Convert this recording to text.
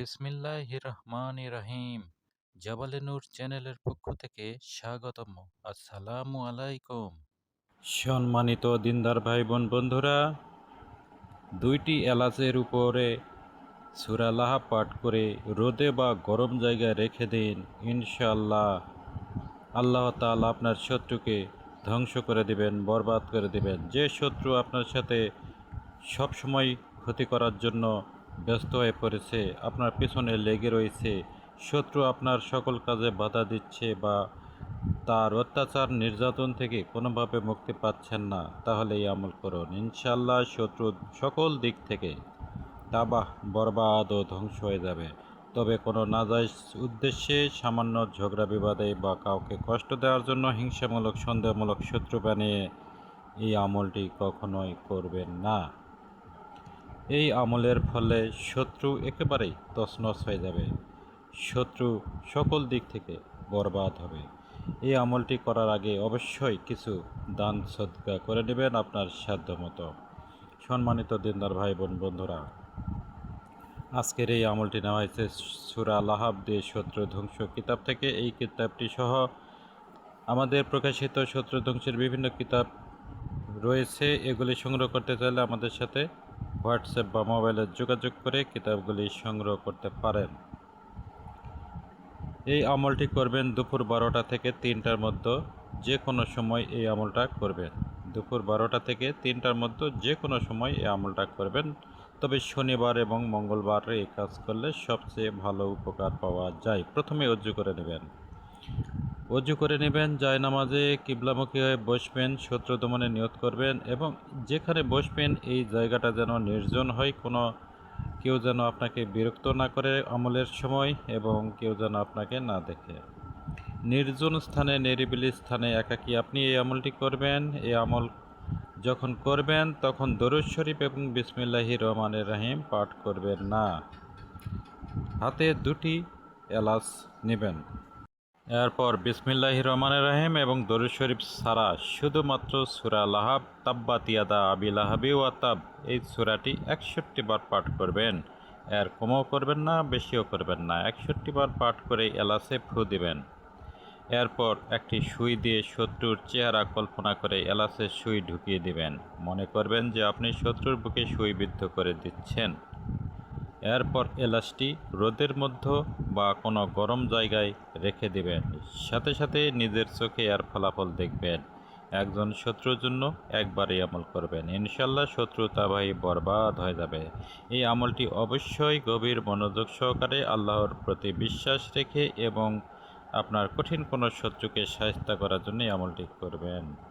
বিসমিল্লাহ রহমান রহিম জাবালে নূর চ্যানেলের পক্ষ থেকে স্বাগতম। আসসালামু আলাইকুম। সম্মানিত দিনদার ভাই বোন বন্ধুরা, দুইটি এলাচের উপরে সুরালাহা পাঠ করে রোদে বা গরম জায়গায় রেখে দিন ইনশাল্লাহ আল্লাহ তাআলা আপনার শত্রুকে ধ্বংস করে দিবেন, বরবাদ করে দিবেন। যে শত্রু আপনার সাথে সবসময় ক্ষতি করার জন্য ব্যস্ত হয়ে পড়েছে, আপনার পেছনে লেগে রয়েছে, শত্রু আপনার সকল কাজে বাধা দিচ্ছে বা তার অত্যাচার নির্যাতন থেকে কোনোভাবে মুক্তি পাচ্ছেন না তাহলে এই আমল করুন। ইনশাল্লাহ শত্রু সকল দিক থেকে তাবাহ, বরবাদ ও ধ্বংস হয়ে যাবে। তবে কোনো নাজাইজ উদ্দেশ্যে সামান্য ঝগড়া বিবাদে বা কাউকে কষ্ট দেওয়ার জন্য হিংসামূলক, সন্দেহমূলক শত্রু বানিয়ে এই আমলটি কখনোই করবেন না। এই আমলের ফলে শত্রু একেবারেই তছনছ হয়ে যাবে। শত্রু সকল দিক থেকে বরবাদ হবে। এই আমলটি করার আগে অবশ্যই কিছু দান সদকা করে নেবেন আপনার সাধ্য মতো সম্মানিত দিনদার ভাই বোন বন্ধুরা, আজকের এই আমলটি নেওয়া হয়েছে সুরা লাহাব দিয়ে শত্রু ধ্বংস কিতাব থেকে। এই কিতাবটি সহ আমাদের প্রকাশিত শত্রু ধ্বংসের বিভিন্ন কিতাব রয়েছে। এগুলি সংগ্রহ করতে চাইলে আমাদের সাথে হোয়াটসঅ্যাপ বা মোবাইলে যোগাযোগ করে কিতাবগুলি সংগ্রহ করতে পারেন। এই আমলটি করবেন দুপুর বারোটা থেকে তিনটার মধ্যে যে কোনো সময় এই আমলটা করবেন। দুপুর বারোটা থেকে তিনটার মধ্যে যে কোনো সময় এই আমলটা করবেন। তবে শনিবার এবং মঙ্গলবার এই কাজ করলে সবচেয়ে ভালো উপকার পাওয়া যায়। প্রথমে অজ্জু করে নেবেন। অজু করে নেবেন নামাজে কিবলামুখী হয়ে বসবেন শত্রু দমনে নিয়ত করবেন এবং যেখানে বসবেন এই জায়গাটা যেন নির্জন হয়, কোনো কেউ যেন আপনাকে বিরক্ত না করে আমলের সময় এবং কেউ যেন আপনাকে না দেখে। নির্জন স্থানে, নিরিবিলি স্থানে একাকী আপনি এই আমলটি করবেন। এই আমল যখন করবেন, তখন দরুদ শরীফ এবং বিসমিল্লাহি রহমানের রাহিম পাঠ করবেন না। হাতে দুটি এলাচ নেবেন। এরপর বিসমিল্লাহ রহমান রাহিম এবং দরুদ শরীফ সারা শুধুমাত্র সুরা লাহাব তাব্বাতিয়াদা আবি লাহাবি ওয়াতাব এই সুরাটি একষট্টি বার পাঠ করবেন। এর কমও করবেন না, বেশিও করবেন না। একষট্টি বার পাঠ করে এলাচে ফু দিবেন। এরপর একটি সুই দিয়ে শত্রুর চেহারা কল্পনা করে এলাচে সুই ঢুকিয়ে দিবেন। মনে করবেন যে আপনি শত্রুর বুকে সুই বিদ্ধ করে দিচ্ছেন। এরপর এলাচটি রোদের মধ্যে বা কোনো গরম জায়গায় রেখে দেবেন। সাথে সাথে নিজের চোখে এর ফলাফল দেখবেন। একজন শত্রুর জন্য একবারই আমল করবেন। ইনশাল্লাহ শত্রু তাবাই বরবাদ হয়ে যাবে। এই আমলটি অবশ্যই গভীর মনোযোগ সহকারে আল্লাহর প্রতি বিশ্বাস রেখে এবং আপনার কঠিন কোনো শত্রুকে সাহায্য করার জন্য আমলটি করবেন।